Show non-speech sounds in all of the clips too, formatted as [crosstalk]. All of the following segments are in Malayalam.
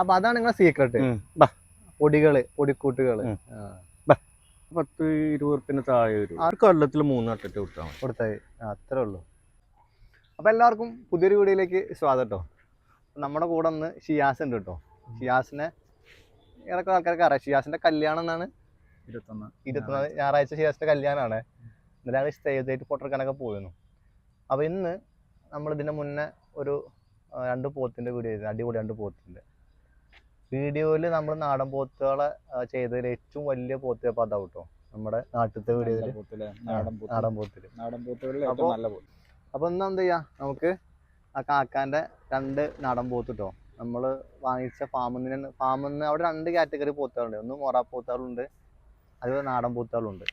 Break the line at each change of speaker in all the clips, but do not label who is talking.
അപ്പൊ അതാണ് നിങ്ങളെ സീക്രട്ട്
ബാ. പൊടികൾ
പൊടിക്കൂട്ടുകൾ.
പത്ത് ഇരുപത് താഴെ വരും. ആ കൊല്ലത്തിൽ മൂന്ന് അട്ടറ്റ് കൊടുത്താൽ മതി.
കൊടുത്തായി അത്രേ ഉള്ളൂ. അപ്പൊ എല്ലാവർക്കും പുതിയൊരു വീഡിയോയിലേക്ക് സ്വാഗതം കേട്ടോ നമ്മുടെ കൂടെ ഒന്ന് ഷിയാസ് ഉണ്ട് കേട്ടോ ഷിയാസിനെ ഏതൊക്കെ ആൾക്കാർക്ക് അറിയാം? ഷിയാസിന്റെ കല്യാണം എന്നാണ്?
ഇരുപത്തൊന്ന്.
ഇരുപത്തൊന്ന് ഞായറാഴ്ച ഷിയാസിന്റെ കല്യാണമാണ്. ഇന്നലെ സ്റ്റേജ് ആയിട്ട് ഫോട്ടോ എടുക്കാനൊക്കെ പോയിരുന്നു. അപ്പൊ ഇന്ന് നമ്മൾ ഇതിന്റെ മുന്നേ ഒരു രണ്ട് പോത്തിന്റെ വീഡിയോ ആയിരുന്നു. അടിപൊളി രണ്ട് പോത്തിന്റെ വീഡിയോയിൽ നമ്മൾ നാടൻ പോത്തുകളെ ചെയ്തതിൽ ഏറ്റവും വലിയ പോത്ത് അപ്പൊ അതാ കേട്ടോ. നമ്മുടെ നാട്ടിലത്തെ വീഡിയോയിൽ
നാടൻ പോത്ത്.
നാടൻ പോത്തിൽ.
നാടൻ പോത്തുകളിൽ
അപ്പൊ-
നല്ല പോത്ത്.
അപ്പൊ ഇന്ന് എന്ത് ചെയ്യാ? നമുക്ക് ആ കാക്കാന്റെ രണ്ട് നാടൻ പോത്ത് കിട്ടോ. നമ്മൾ വാങ്ങിച്ച ഫാമിൽ നിന്ന് ഫാമിൽ നിന്ന് അവിടെ രണ്ട് കാറ്റഗറി പോത്തുകളുണ്ട്. ഒന്ന് മൊറ പോത്തുകളുണ്ട് അതുപോലെ നാടൻ പോത്തുകളുണ്ട്.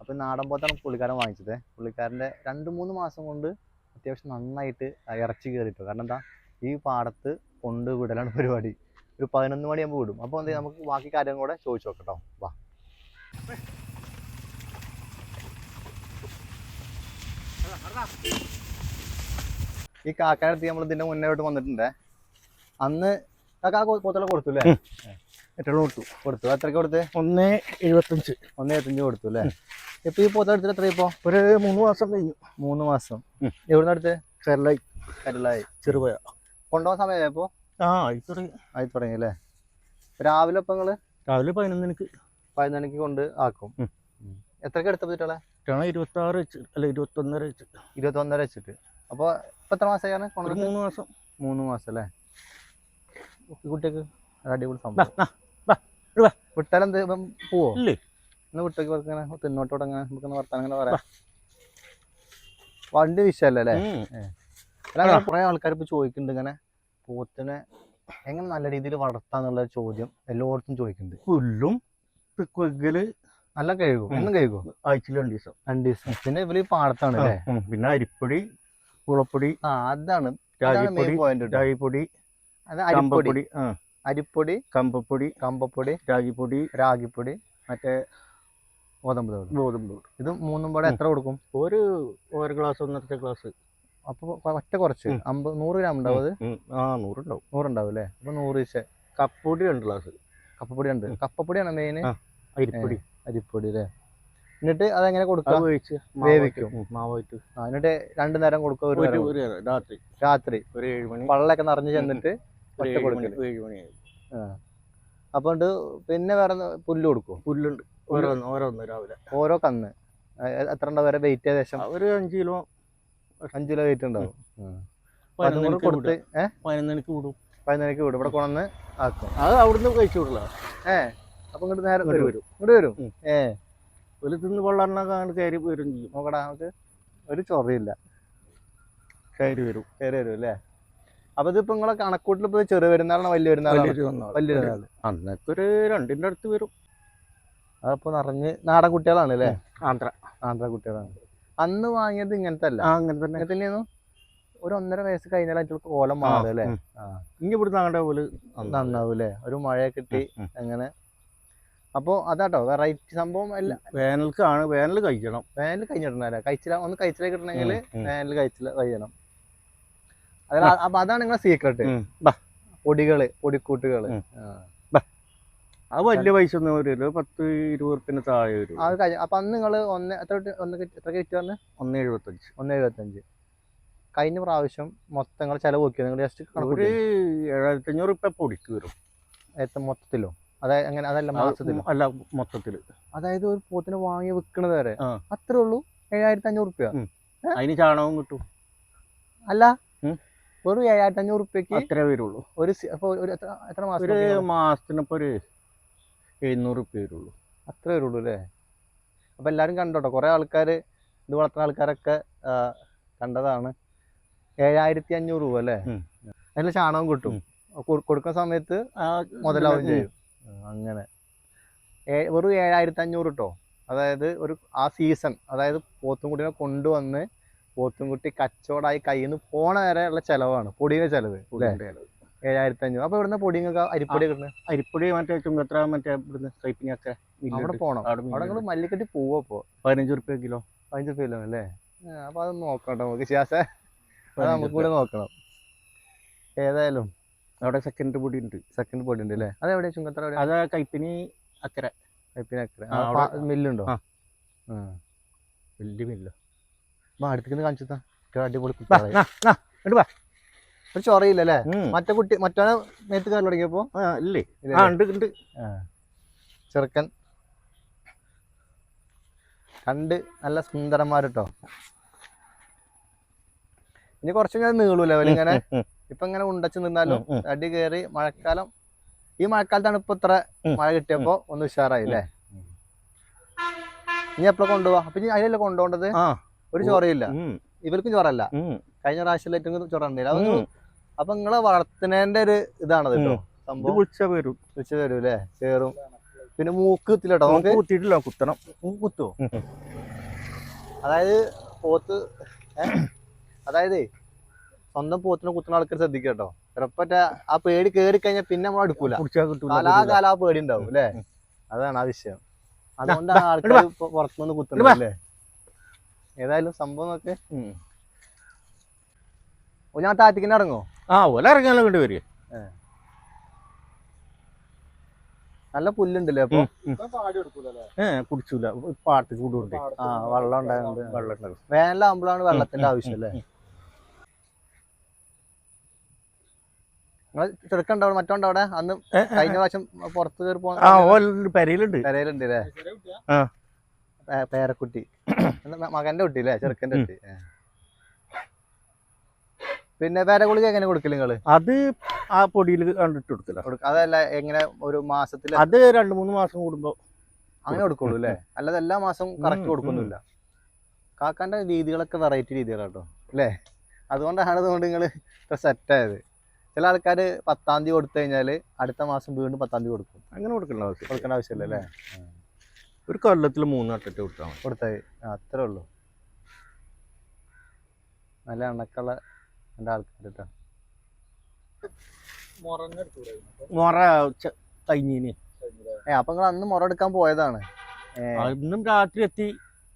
അപ്പൊ ഈ നാടൻ പോത്താണ് പുള്ളിക്കാരൻ വാങ്ങിച്ചത്. പുള്ളിക്കാരന്റെ രണ്ട് മൂന്ന് മാസം കൊണ്ട് അത്യാവശ്യം നന്നായിട്ട് ഇറച്ചി കയറിയിട്ടു കാരണം എന്താ? ഈ പാടത്ത് കൊണ്ട് വിടലാണ് പരിപാടി. ഒരു പതിനൊന്ന് മണിയാകുമ്പോൾ വിടും. അപ്പോൾ എന്താ നമുക്ക് ബാക്കി കാര്യം കൂടെ ചോദിച്ചു നോക്കട്ടോ വാ. ഈ കാക്കാന്റെ അടുത്ത് നമ്മൾ ഇതിന്റെ മുന്നേ ആയിട്ട് വന്നിട്ടുണ്ട്. അന്ന് കാക്ക പോത്തല കൊടുത്തു അല്ലേ?
എത്ര കൊടുത്തു.
കൊടുത്തു. എത്രക്ക് കൊടുത്ത്?
ഒന്ന് എഴുപത്തഞ്ച്
ഒന്ന് എഴുപത്തഞ്ച് കൊടുത്തു അല്ലേ? ഇപ്പൊ ഈ പോത്ത എടുത്തിട്ട് എത്ര ഇപ്പോ?
ഒരു മൂന്ന് മാസം കഴിഞ്ഞു.
മൂന്ന് മാസം. എവിടുന്ന അടുത്ത്
കരളായി.
കരളായി.
ചെറുപോയ
കൊണ്ടുപോകാൻ സമയപ്പോ
ആ ഇത്ര
ആയി തുടങ്ങി അല്ലേ രാവിലെ ഇപ്പൊ നിങ്ങൾ?
രാവിലെ പതിനൊന്നിനക്ക്
പതിനൊന്നിനക്ക് കൊണ്ട് ആക്കും. എത്രക്ക് എടുത്ത പറ്റിട്ടുള്ള
ഇരുപത്തി ആറ് വെച്ച് അല്ല ഇരുപത്തൊന്നര വെച്ച്.
ഇരുപത്തൊന്നര വെച്ചിട്ട്. അപ്പൊ ഇപ്പൊ എത്ര കൊണ്ടു
മൂന്ന് മാസം.
മൂന്ന് മാസം അല്ലേ? കുട്ടിക്ക് അടിപൊളി സംഭവം. വിട്ടാലെന്ത് പോവോ?
ഇല്ലേ?
ഒന്ന് വിട്ടൊക്കെ ഇങ്ങനെ തിന്നോട്ടോട്ട് അങ്ങനെ നമുക്ക് വർത്താനം അങ്ങനെ പറയാം. വണ്ടി വിഷയമല്ലേ അല്ലേ? കുറെ ആൾക്കാർ ഇപ്പൊ ചോദിക്കുന്നുണ്ട് ഇങ്ങനെ പോത്തിനെ എങ്ങനെ നല്ല രീതിയിൽ വളർത്താന്നുള്ള ചോദ്യം എല്ലായിടത്തും ചോദിക്കുന്നുണ്ട്.
പുല്ലും കൊയ്കൽ
നല്ല കഴുകും? എന്നും കഴുകും?
ആഴ്ചയിൽ രണ്ട് ദിവസം.
രണ്ട് ദിവസം. പിന്നെ ഇവർ പാടത്താണ് അല്ലേ?
പിന്നെ അരിപ്പൊടി കുളപ്പൊടി
ആ അതാണ്.
രാഗിപ്പൊടി
അത് അരിപ്പൊടി. അരിപ്പൊടി
കമ്പപ്പൊടി
കമ്പപ്പൊടി
രാഗിപ്പൊടി
രാഗിപ്പൊടി
മറ്റേ
ഗോതമ്പ് തവിട്
ഗോതമ്പ് തവിട്
ഇത് മൂന്നും പാടെ എത്ര കൊടുക്കും?
ഒരു ഒരു ഗ്ലാസ് ഒന്നത്തെ ഗ്ലാസ്.
അപ്പൊ ഒറ്റ കുറച്ച്. അമ്പത് നൂറ് ഗ്രാം ഉണ്ടാവും അത്.
ആ നൂറുണ്ടാവും.
നൂറുണ്ടാവും അല്ലേ? അപ്പൊ നൂറ് വീശ
കപ്പൊടി ഉണ്ട് ഗ്ലാസ്.
കപ്പപ്പൊടി ഉണ്ട്. കപ്പപ്പൊടിയാണ് മെയിൻ
ആ. അരിപ്പൊടി.
അരിപ്പൊടി അല്ലേ? എന്നിട്ട് അതെങ്ങനെ
കൊടുക്കാം
വേവിക്കും.
മാവായിട്ട്
ആ, എന്നിട്ട് രണ്ടു നേരം കൊടുക്കുക ഒരു
രാത്രി.
രാത്രി.
ഒരു ഏഴ് മണി.
പള്ളൊക്കെ നിറഞ്ഞു ചെന്നിട്ട് ഒറ്റ
മണി ഏഴ് മണിയായി.
അപ്പൊ ഉണ്ട് പിന്നെ വേറെ പുല്ല് കൊടുക്കും
പുല്ലുണ്ട്. ഓരോന്ന് ഓരോന്ന് രാവിലെ.
ഓരോ കന്ന്. എത്ര ഉണ്ടാവും വരെ വെയിറ്റ് ഏകദേശം?
ഒരു അഞ്ച് കിലോ.
അഞ്ച് കിലോ വെയിറ്റ് ഉണ്ടാവും.
പതിനൊന്നിനക്ക്
കൊടുത്ത് ഏഹ്
പതിനൊന്നിനക്ക് വിടും.
ഇവിടെ കൊണന്ന് ആക്കും.
അത് അവിടുന്ന് കഴിച്ചു വിടില്ല
ഏ? അപ്പൊ ഇങ്ങോട്ട് നേരെ വരും.
വരും.
ഇങ്ങോട്ട് വരും?
ഏഹ്
ഏ?
ഒരു തിന്ന് വെള്ളറിനൊക്കെ കയറി വരും ചെയ്യും.
നോക്കടാ നമുക്ക് ഒരു ചൊറയില്ല.
കയറി വരും.
കയറി വരും അല്ലേ? അപ്പൊ ഇതിപ്പോ നിങ്ങളെ കണക്കൂട്ടിൽ ഇപ്പൊ ചെറിയ പെരുന്നാളാണ് വലിയ പെരുന്നാളാണ്. വലിയ പെരുന്നാൾ
അന്നൊക്കെ ഒരു രണ്ടിന്റെ അടുത്ത് വരും.
അതപ്പോ നിറഞ്ഞ് നാടൻ കുട്ടികളാണ് അല്ലേ
ആന്ധ്ര.
ആന്ധ്ര കുട്ടികളാണ്. അന്ന് വാങ്ങിയത് ഇങ്ങനത്തെ അല്ല.
അങ്ങനെ തന്നെ.
ഇങ്ങനെ തന്നെയായിരുന്നു ഒരു ഒന്നര വയസ്സ് കഴിഞ്ഞാൽ അതിന്റെ കോലം മാറും അല്ലേ. ആ.
ഇനി ഇവിടുന്ന് അങ്ങോട്ട് പോലെ
നന്നാവും അല്ലേ ഒരു മഴ കിട്ടി അങ്ങനെ. അപ്പൊ അതാട്ടോ വെറൈറ്റി സംഭവം അല്ല.
വേനൽക്കാണ് വേനൽ കഴിക്കണം.
വേനൽ കഴിഞ്ഞിട്ടുണ്ടല്ലേ കഴിച്ചില്ല ഒന്ന് കഴിച്ചില്ല കിട്ടണമെങ്കിൽ. വേനൽ കഴിച്ചില്ല കഴിയണം. അപ്പൊ അതാണ് നിങ്ങളെ സീക്രട്ട് പൊടികൾ
പൊടിക്കൂട്ടുകൾ.
ആ.
അത് വലിയ പൈസ ഒന്നും വരില്ല. പത്ത് ഇരുപത് ഉറുപ്പിന് താഴെ വരും.
അത് കഴിഞ്ഞ. അപ്പൊ അന്ന് നിങ്ങൾ ഒന്ന് എത്ര ഒന്ന് എത്ര കിട്ടി പറഞ്ഞ്
ഒന്ന് എഴുപത്തഞ്ച്.
ഒന്ന് എഴുപത്തഞ്ച്. കഴിഞ്ഞ പ്രാവശ്യം മൊത്തം നിങ്ങൾ ചെലവ് നോക്കിയോ? നിങ്ങൾ ജസ്റ്റ്
ഒരു ഏഴായിരത്തി അഞ്ഞൂറ് ഉറുപ്പ പൊടിക്ക് വരും.
എത്ര മൊത്തത്തിലോ? അതായത് അങ്ങനെ അതല്ല മാസത്തിൽ
അല്ല മൊത്തത്തിൽ.
അതായത് ഒരു പോത്തിനെ വാങ്ങി വിൽക്കണത് വരെ അത്രേ ഉള്ളൂ? ഏഴായിരത്തി അഞ്ഞൂറ് റുപ്യ
അതിന് ചാണകവും കിട്ടും.
അല്ല.
ഒരു
വെറും ഏഴായിരത്തി അഞ്ഞൂറ് റുപ്യക്ക്
അത്രേ വരുള്ളൂ.
ഒരു എത്ര മാസം
ഒരു? മാസത്തിനിപ്പോ ഒരു എഴുന്നൂറ് ഉറുപ്പ വരുള്ളൂ
അത്രേ വരുള്ളൂ അല്ലേ? അപ്പോൾ എല്ലാവരും കണ്ടോട്ടോ. കുറേ ആൾക്കാർ ഇത് വളർത്തുന്ന ആൾക്കാരൊക്കെ കണ്ടതാണ്. ഏഴായിരത്തി അഞ്ഞൂറ് രൂപ അല്ലേ? അതിൽ ചാണകം കിട്ടും. കൊടുക്കുന്ന സമയത്ത്
ആ,
മുതലാവും ചെയ്യും. അങ്ങനെ. വെറും ഏഴായിരത്തി അഞ്ഞൂറ് കേട്ടോ അതായത് ഒരു ആ സീസൺ അതായത് പോത്തുംകുട്ടിനെ കൊണ്ടുവന്ന് പോത്തുംകുട്ടി കച്ചവടമായി കയ്യിൽ നിന്ന് പോണ വരെയുള്ള ചിലവാണ്. പൊടിയുടെ ചിലവ്. അല്ലേ. ഏഴായിരത്തി അഞ്ഞൂറ് അപ്പൊ ഇവിടുന്ന് പൊടിയൊക്കെ അരിപ്പൊടി കിട്ടുന്നത്
അരിപ്പൊടി മറ്റേ ചുങ്കത്ര മറ്റേ ഇവിടുന്ന് കൈപ്പിങ്ങൊക്കെ
അവിടെ പോണം?
അവിടെ
നിങ്ങൾ മല്ലിക്കെട്ടി പോവോ അപ്പോ?
പതിനഞ്ച് റുപ്യ കിലോ.
പതിനഞ്ച് റുപ്യ കിലോ അല്ലേ? അപ്പൊ അതൊന്ന് നോക്കണം നമുക്ക് കൂടെ നോക്കണം. ഏതായാലും
അവിടെ സെക്കൻഡ് പൊടി ഉണ്ട്
സെക്കൻഡ് പൊടി ഉണ്ട് അല്ലേ അതെവിടെ ചുങ്കത്ര
അത് കൈപ്പിനി അക്കര. കൈപ്പിനി അക്കര.
മില്ലുണ്ടോ?
വലിയ മില്ലോ.
അടുത്തേക്ക് കാണിച്ചു അടിപൊളി ഒരു ചൊറയില്ല
അല്ലേ
മറ്റേ കുട്ടി മറ്റേ മേത്ത് കാലം തുടങ്ങിയപ്പോ
ഇല്ലേ? ആ ഉണ്ട് ഉണ്ട്.
ചെറുക്കൻ. രണ്ട് നല്ല സുന്ദരന്മാർ കേട്ടോ ഇനി കുറച്ച് ഞാൻ നീളൂല
അവരിങ്ങനെ [laughs]
ഇപ്പൊ ഇങ്ങനെ ഉണ്ടച്ച് നിന്നാലും. അടി കയറി മഴക്കാലം. ഈ മഴക്കാലത്താണ് ഇപ്പൊ ഇത്ര മഴ കിട്ടിയപ്പോ ഒന്ന് ഉഷാറായി അല്ലേ ഇനി എപ്പോഴും കൊണ്ടുപോവാ? അപ്പൊ ഇനി അതിലല്ലേ കൊണ്ടുപോകേണ്ടത്? ഒരു ചൊറയില്ല. ഇവർക്കും ചൊറല്ല. കഴിഞ്ഞ പ്രാവശ്യം ഏറ്റവും ചൊറ ഉണ്ടായില്ല അതൊന്ന്. അപ്പൊ നിങ്ങളെ വളർത്തുന്നതിന്റെ ഒരു ഇതാണത് കേട്ടോ സംഭവം.
വിളിച്ചാ വരും.
വെച്ച് തരും അല്ലേ കേറും. പിന്നെ മൂക്ക് കുത്തില്ല
നമുക്ക് കുത്തിയിട്ടില്ല കുത്തണം.
മൂക്ക്
ഉം.
അതായത് പോത്ത്? അതായത് സ്വന്തം പോത്തിനെ കുത്തുന്ന ആൾക്കാർ ശ്രദ്ധിക്കുക കേട്ടോ ചിലപ്പറ്റ ആ പേടി കേറി കഴിഞ്ഞാൽ പിന്നെ നമ്മൾ
അടുക്കൂല.
കാലാകാല ആ പേടി ഉണ്ടാവും അല്ലേ അതാണ് ആ വിഷയം. അതുകൊണ്ടാണ് ആൾക്കാർ. പുറത്തുനിന്ന് കുത്തുന്നത് അല്ലേ ഏതായാലും സംഭവം നോക്കേ. ഞാൻ താറ്റിക്കിന് ഇറങ്ങോ?
ആ ഓല ഇറങ്ങാനും കണ്ടു വരിക
നല്ല പുല്ലുണ്ടല്ലേ അപ്പൊ?
കുടിച്ചൂല. പാട്ട് കൂടുണ്ട്
ആ വെള്ളം ഉണ്ടായത്
വെള്ളം ഉണ്ടാകും
വേനലാകുമ്പോഴാണ് വെള്ളത്തിന്റെ ആവശ്യം അല്ലേ? നിങ്ങൾ ചെറുക്കണ്ടോ മറ്റോണ്ടോ അവിടെ? അന്ന് കഴിഞ്ഞ പ്രാവശ്യം പുറത്ത് കയറി
ഓല പെരയിലുണ്ട്
കരയിലുണ്ട് അല്ലേ? പേരക്കുട്ടി. മകന്റെ കുട്ടി അല്ലേ? ചെറുക്കന്റെ കുട്ടി. ഏ. വേറെ ഗുളിക എങ്ങനെ കൊടുക്കില്ല നിങ്ങൾ?
അത് ആ പൊടിയിൽ കണ്ടിട്ട് കൊടുക്കില്ല
അതല്ല എങ്ങനെ ഒരു മാസത്തിൽ
അത് രണ്ട് മൂന്ന് മാസം കൂടുമ്പോ
അങ്ങനെ കൊടുക്കുള്ളൂ അല്ലേ? അല്ലാതെ എല്ലാ മാസവും കറക്റ്റ് കൊടുക്കുന്നില്ല കാക്കാന്റെ രീതികളൊക്കെ വെറൈറ്റി രീതികളാട്ടോ അല്ലേ? അതുകൊണ്ടാണ് അതുകൊണ്ട് നിങ്ങൾ ഇത്ര സെറ്റായത് ചില ആൾക്കാർ പത്താം തീയതി കൊടുത്തു കഴിഞ്ഞാൽ അടുത്ത മാസം വീണ്ടും പത്താം തീയതി കൊടുക്കും.
അങ്ങനെ കൊടുക്കണ്ട ആവശ്യം
കൊടുക്കേണ്ട ആവശ്യമില്ല അല്ലേ?
ഒരു കൊല്ലത്തിൽ മൂന്ന് അട്ടിട്ട് കൊടുത്താൽ കൊടുത്തായി
കൊടുത്താൽ അത്രേ ഉള്ളൂ. നല്ല എണ്ണക്കുള്ള രണ്ട് ആൾക്കാർ കേട്ടോ
മൊറ കഴിഞ്ഞിന്.
ഏ അപ്പൊ നിങ്ങൾ അന്ന് മൊറ എടുക്കാൻ പോയതാണ്. ഇന്നും
അന്നും രാത്രി എത്തി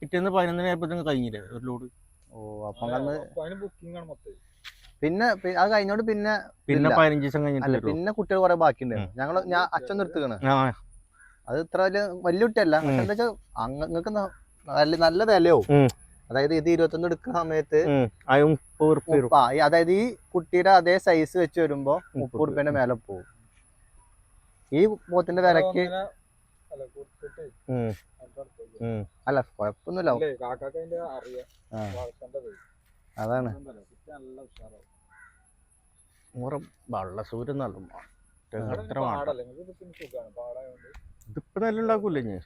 പിറ്റേന്ന് പതിനൊന്നിനായപ്പോ കഴിഞ്ഞില്ലേ ഒരു ലോഡ്
ഓ അപ്പൊ അന്ന് പിന്നെ അത് കഴിഞ്ഞോണ്ട് പിന്നെ
പിന്നെ. പതിനഞ്ച് ദിവസം കഴിഞ്ഞിട്ട്
പിന്നെ കുട്ടികൾ കുറെ ബാക്കിയുണ്ടായിരുന്നു. ഞങ്ങൾ ഞാൻ അച്ഛൻ നിർത്തുകയാണ്.
ആ.
അത് ഇത്ര വലിയ വലിയ കുട്ടിയല്ല. എന്താ വെച്ചാൽ നിങ്ങൾക്ക് നല്ല നല്ല വിലയാവും. അതായത് ഇത് ഇരുപത്തൊന്ന് എടുക്കുന്ന സമയത്ത് അതായത് ഈ കുട്ടിയുടെ അതേ സൈസ് വെച്ച് വരുമ്പോ മുപ്പത് റുപ്യന്റെ മേലെ പോകും. ഈ പോത്തിന്റെ വിലക്ക്
അല്ല കൊഴപ്പൊന്നുമില്ല.
അതാണ്.
കുട്ടി നല്ല
ഇതിപ്പോ നല്ല ഉണ്ടാക്കൂലേ ഞാൻ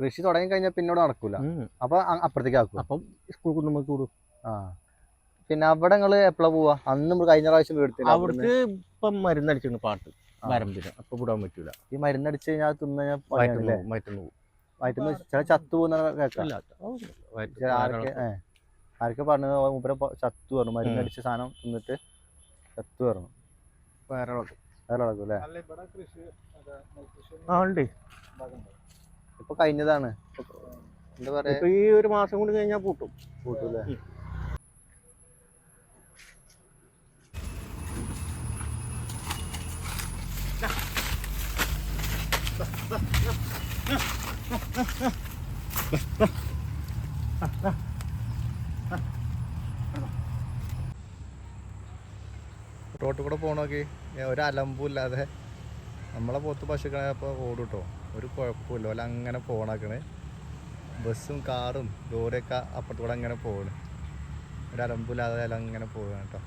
കൃഷി തുടങ്ങി കഴിഞ്ഞാൽ പിന്നോട് നടക്കൂല. അപ്പൊ അപ്പുറത്തേക്ക് ആക്കും.
അപ്പം സ്കൂൾ കുടുംബം കൂടും
ആ. പിന്നെ അവിടെ നിങ്ങൾ എപ്പോഴാ പോവാ? അന്ന് കഴിഞ്ഞ പ്രാവശ്യം വീട്ടിൽ
അവർക്ക് ഇപ്പം മരുന്നടിച്ചിട്ടുണ്ട് പാട്ട്. വരമ്പിന്. അപ്പൊ വിടാൻ പറ്റൂല.
ഈ മരുന്നടിച്ച് കഴിഞ്ഞാൽ തിന്നു കഴിഞ്ഞാൽ
വയറ്റുന്നു പോകും വയറ്റുന്നു
ചില ചത്തു പോകുന്ന ആരൊക്കെ ആരൊക്കെ പറഞ്ഞത്? മൂപ്പരെ ചത്തു പറഞ്ഞു. മരുന്നടിച്ച സാധനം തിന്നിട്ട് ചത്തു പറഞ്ഞു. വേറെ വേറെ അല്ലേ?
ആ ഉണ്ട്?
ഇപ്പൊ കഴിഞ്ഞതാണ്. എന്താ പറയാ?
ഇപ്പൊ ഈ ഒരു മാസം കൊണ്ട് കഴിഞ്ഞാൽ പൂട്ടും.
കൂട്ടൂലേ
ഉം.
റോട്ടിൽ കൂടെ പോകണോക്കി ഒരു അലമ്പുമില്ലാതെ നമ്മളെ പോത്ത് പശുക്കളെ അപ്പൊ ഓടും കേട്ടോ ഒരു കുഴപ്പമില്ല ഓല അങ്ങനെ പോണാക്കണ്. ബസ്സും കാറും ലോറിയൊക്കെ അപ്പുറത്തൂടെ അങ്ങനെ പോകണ് ഒരു അലമ്പില്ലാതെ അല അങ്ങനെ പോവുകയാണ് കേട്ടോ